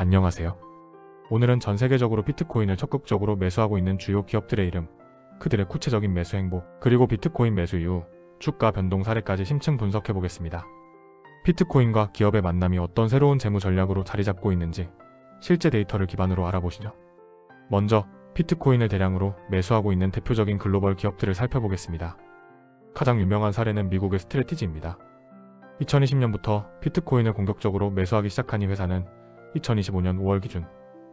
안녕하세요. 오늘은 전 세계적으로 비트코인을 적극적으로 매수하고 있는 주요 기업들의 이름, 그들의 구체적인 매수 행보, 그리고 비트코인 매수 이후 주가 변동 사례까지 심층 분석해 보겠습니다. 비트코인과 기업의 만남이 어떤 새로운 재무 전략으로 자리 잡고 있는지 실제 데이터를 기반으로 알아보시죠. 먼저 비트코인을 대량으로 매수하고 있는 대표적인 글로벌 기업들을 살펴보겠습니다. 가장 유명한 사례는 미국의 스트레티지입니다. 2020년부터 비트코인을 공격적으로 매수하기 시작한 이 회사는 2025년 5월 기준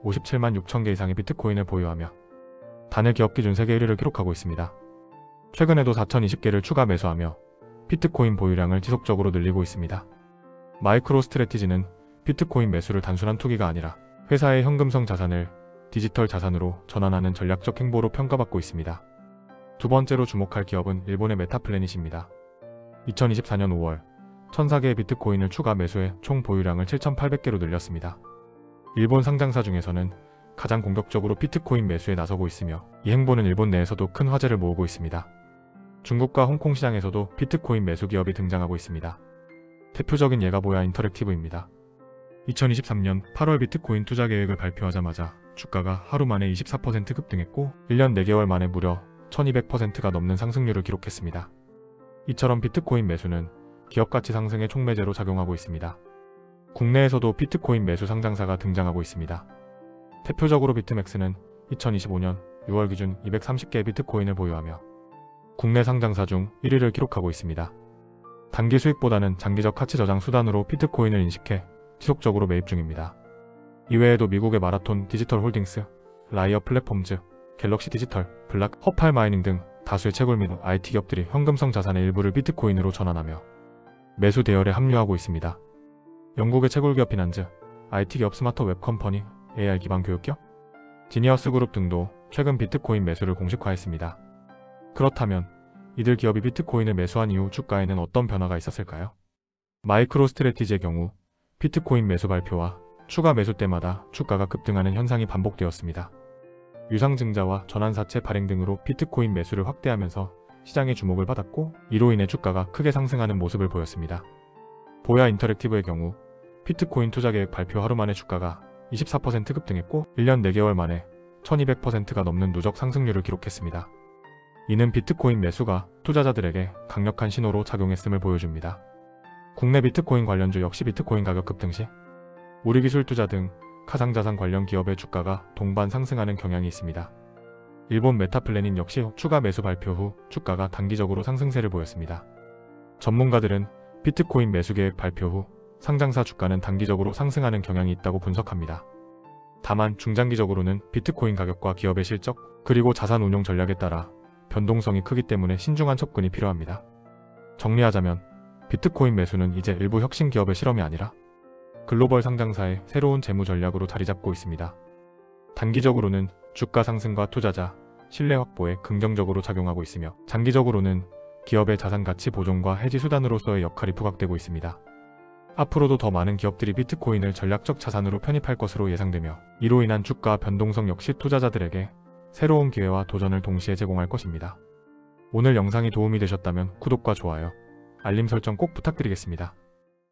57만 6천 개 이상의 비트코인을 보유하며 단일 기업 기준 세계 1위를 기록하고 있습니다. 최근에도 4,020개를 추가 매수하며 비트코인 보유량을 지속적으로 늘리고 있습니다. 마이크로 스트레티지는 비트코인 매수를 단순한 투기가 아니라 회사의 현금성 자산을 디지털 자산으로 전환하는 전략적 행보로 평가받고 있습니다. 두 번째로 주목할 기업은 일본의 메타플래닛입니다. 2024년 5월 1,004개의 비트코인을 추가 매수해 총 보유량을 7,800개로 늘렸습니다. 일본 상장사 중에서는 가장 공격적으로 비트코인 매수에 나서고 있으며 이 행보는 일본 내에서도 큰 화제를 모으고 있습니다. 중국과 홍콩 시장에서도 비트코인 매수 기업이 등장하고 있습니다. 대표적인 예가 보야 인터랙티브입니다. 2023년 8월 비트코인 투자 계획을 발표하자마자 주가가 하루 만에 24% 급등했고 1년 4개월 만에 무려 1200%가 넘는 상승률을 기록했습니다. 이처럼 비트코인 매수는 기업 가치 상승의 촉매제로 작용하고 있습니다. 국내에서도 비트코인 매수 상장사가 등장하고 있습니다. 대표적으로 비트맥스는 2025년 6월 기준 230개의 비트코인을 보유하며 국내 상장사 중 1위를 기록하고 있습니다. 단기 수익보다는 장기적 가치 저장 수단으로 비트코인을 인식해 지속적으로 매입 중입니다. 이외에도 미국의 마라톤 디지털 홀딩스, 라이어 플랫폼즈, 갤럭시 디지털, 블락, 허팔 마이닝 등 다수의 채굴 및 IT 기업들이 현금성 자산의 일부를 비트코인으로 전환하며 매수 대열에 합류하고 있습니다. 영국의 채굴 기업 피난즈, IT 기업 스마트 웹 컴퍼니, AR 기반 교육 기업, 지니어스 그룹 등도 최근 비트코인 매수를 공식화했습니다. 그렇다면 이들 기업이 비트코인을 매수한 이후 주가에는 어떤 변화가 있었을까요? 마이크로 스트레티지의 경우 비트코인 매수 발표와 추가 매수 때마다 주가가 급등하는 현상이 반복되었습니다. 유상증자와 전환사채 발행 등으로 비트코인 매수를 확대하면서 시장의 주목을 받았고 이로 인해 주가가 크게 상승하는 모습을 보였습니다. 보야 인터랙티브의 경우 비트코인 투자 계획 발표 하루 만에 주가가 24% 급등했고 1년 4개월 만에 1200%가 넘는 누적 상승률을 기록했습니다. 이는 비트코인 매수가 투자자들에게 강력한 신호로 작용했음을 보여줍니다. 국내 비트코인 관련주 역시 비트코인 가격 급등 시 우리 기술 투자 등 가상자산 관련 기업의 주가가 동반 상승하는 경향이 있습니다. 일본 메타플래닛 역시 추가 매수 발표 후 주가가 단기적으로 상승세를 보였습니다. 전문가들은 비트코인 매수 계획 발표 후 상장사 주가는 단기적으로 상승하는 경향이 있다고 분석합니다. 다만 중장기적으로는 비트코인 가격과 기업의 실적 그리고 자산 운용 전략에 따라 변동성이 크기 때문에 신중한 접근이 필요합니다. 정리하자면 비트코인 매수는 이제 일부 혁신 기업의 실험이 아니라 글로벌 상장사의 새로운 재무 전략으로 자리 잡고 있습니다. 단기적으로는 주가 상승과 투자자, 신뢰 확보에 긍정적으로 작용하고 있으며 장기적으로는 기업의 자산 가치 보존과 해지 수단으로서의 역할이 부각되고 있습니다. 앞으로도 더 많은 기업들이 비트코인을 전략적 자산으로 편입할 것으로 예상되며 이로 인한 주가 변동성 역시 투자자들에게 새로운 기회와 도전을 동시에 제공할 것입니다. 오늘 영상이 도움이 되셨다면 구독과 좋아요, 알림 설정 꼭 부탁드리겠습니다.